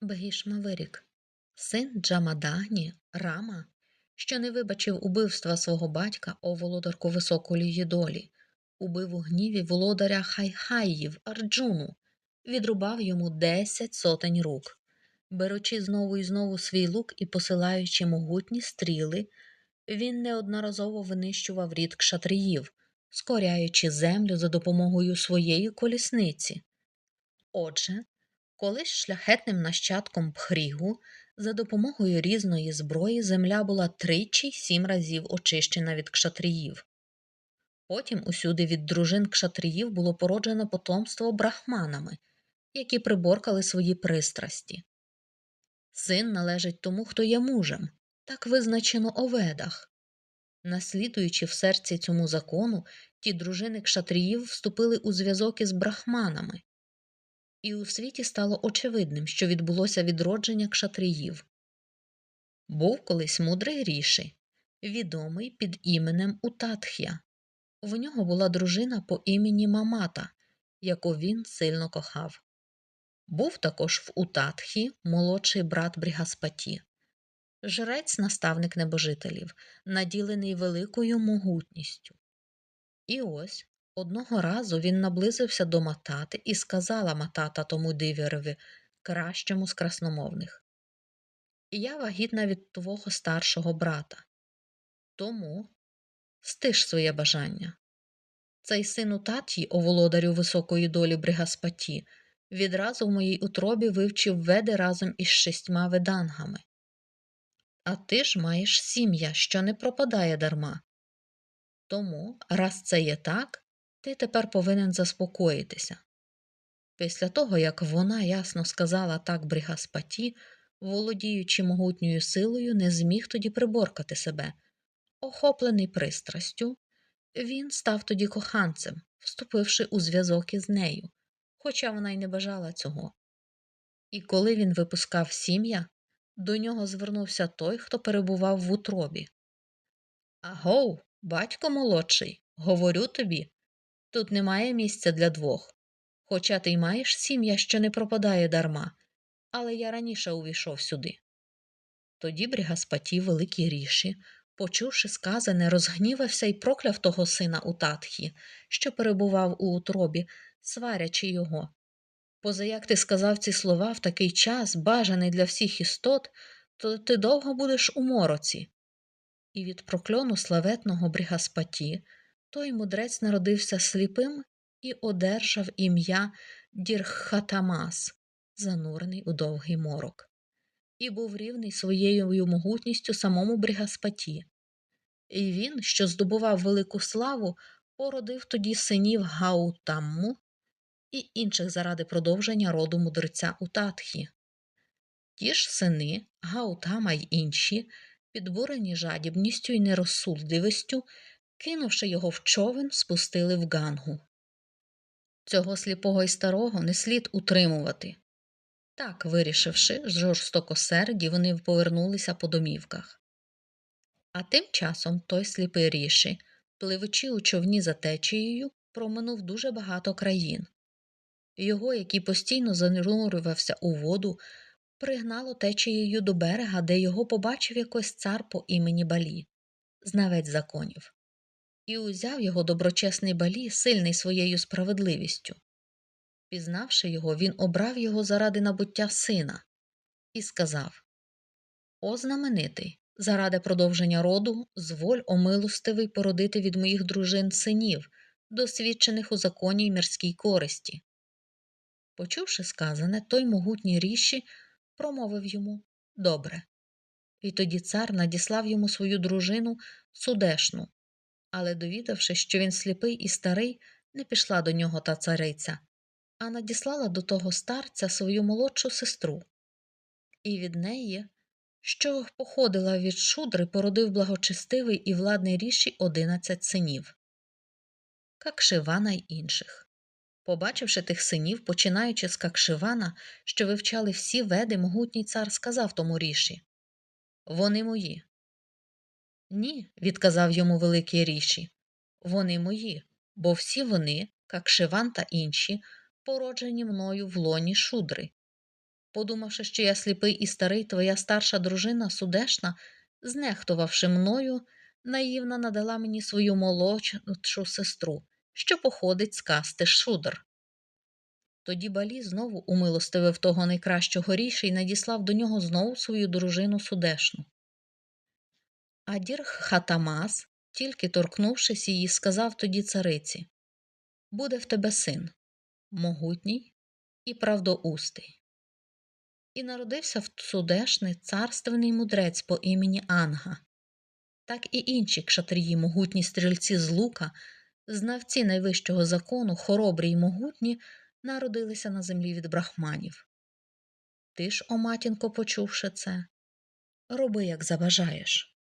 Бегішмавирік, син Джамадагні, Рама, що не вибачив убивства свого батька о володарку високої долі, убив у гніві володаря Хайхаїв Арджуну, відрубав йому десять сотень рук. Беручи знову і знову свій лук і посилаючи могутні стріли, він неодноразово винищував рід кшатріїв, скоряючи землю за допомогою своєї колісниці. Отже, колись шляхетним нащадком Пхрігу за допомогою різної зброї земля була тричі сім разів очищена від кшатріїв. Потім усюди від дружин кшатріїв було породжено потомство брахманами, які приборкали свої пристрасті. Син належить тому, хто є мужем, так визначено о ведах. Наслідуючи в серці цьому закону, ті дружини кшатріїв вступили у зв'язок із брахманами, і у світі стало очевидним, що відбулося відродження кшатріїв. Був колись мудрий ріші, відомий під іменем Утатхя. В нього була дружина по імені Мамата, яку він сильно кохав. Був також в Утатхі молодший брат Брігаспаті, жрець наставник небожителів, наділений великою могутністю. І ось одного разу він наблизився до Матати і сказала Матата тому дивєрові, кращому з красномовних. Я вагітна від твого старшого брата. Тому стиш своє бажання. Цей син Утат'ї, о володарю високої долі Бригаспаті, відразу в моїй утробі вивчив веди разом із шістьма ведангами. А ти ж маєш сім'я, що не пропадає дарма. Тому, раз це є так, ти тепер повинен заспокоїтися. Після того, як вона ясно сказала так Бригаспаті, володіючи могутньою силою, не зміг тоді приборкати себе. Охоплений пристрастю, він став тоді коханцем, вступивши у зв'язок із нею, хоча вона й не бажала цього. І коли він випускав сім'я, до нього звернувся той, хто перебував в утробі. Агов, батько молодший, говорю тобі, тут немає місця для двох. Хоча ти й маєш сім'я, що не пропадає дарма, але я раніше увійшов сюди. Тоді Брігаспаті, великий ріші, почувши сказане, розгнівався і прокляв того сина у Татхі, що перебував у утробі, сварячи його. Позаяк ти сказав ці слова в такий час, бажаний для всіх істот, то ти довго будеш у мороці. І від прокльону славетного Брігаспаті той мудрець народився сліпим і одержав ім'я Дірхатамас, занурений у довгий морок, і був рівний своєю могутністю самому Брігаспаті. І він, що здобував велику славу, породив тоді синів Гаутамму і інших заради продовження роду мудреця Утатхі. Ті ж сини, Гаутама й інші, підбурені жадібністю і нерозсудливістю, кинувши його в човен, спустили в гангу. Цього сліпого і старого не слід утримувати. Так, вирішивши, жорстокосерді, вони повернулися по домівках. А тим часом той сліпий ріші, пливучи у човні за течією, проминув дуже багато країн. Його, який постійно занурювався у воду, пригнало течією до берега, де його побачив якось цар по імені Балі, знавець законів, і узяв його доброчесний балі, сильний своєю справедливістю. Пізнавши його, він обрав його заради набуття сина і сказав О, знаменитий, заради продовження роду, зволь омилостивий породити від моїх дружин синів, досвідчених у законі й мирській користі. Почувши сказане, той могутній ріші промовив йому Добре. І тоді цар надіслав йому свою дружину судешну, але, довідавши, що він сліпий і старий, не пішла до нього та цариця, а надіслала до того старця свою молодшу сестру. І від неї, що походила від шудри, породив благочестивий і владний ріші одинадцять синів, Какшивана й інших. Побачивши тих синів, починаючи з Какшивана, що вивчали всі веди, могутній цар сказав тому ріші Вони мої. Ні, відказав йому великий ріші. Вони мої, бо всі вони, Какшиван та інші, породжені мною в лоні шудри. Подумавши, що я сліпий і старий, твоя старша дружина Судешна, знехтувавши мною, наївно надала мені свою молодшу сестру, що походить з касти Шудр. Тоді Балі знову умилостивив того найкращого ріша і надіслав до нього знову свою дружину Судешну. А Дірг Хатамас, тільки торкнувшись її, сказав тоді цариці Буде в тебе син, могутній і правдоустий. І народився в Судешни царственний мудрець по імені Анга. Так і інші кшатрії, могутні стрільці з лука, знавці найвищого закону, хоробрі й могутні, народилися на землі від брахманів. Ти ж, о матінко, почувши це, роби, як забажаєш.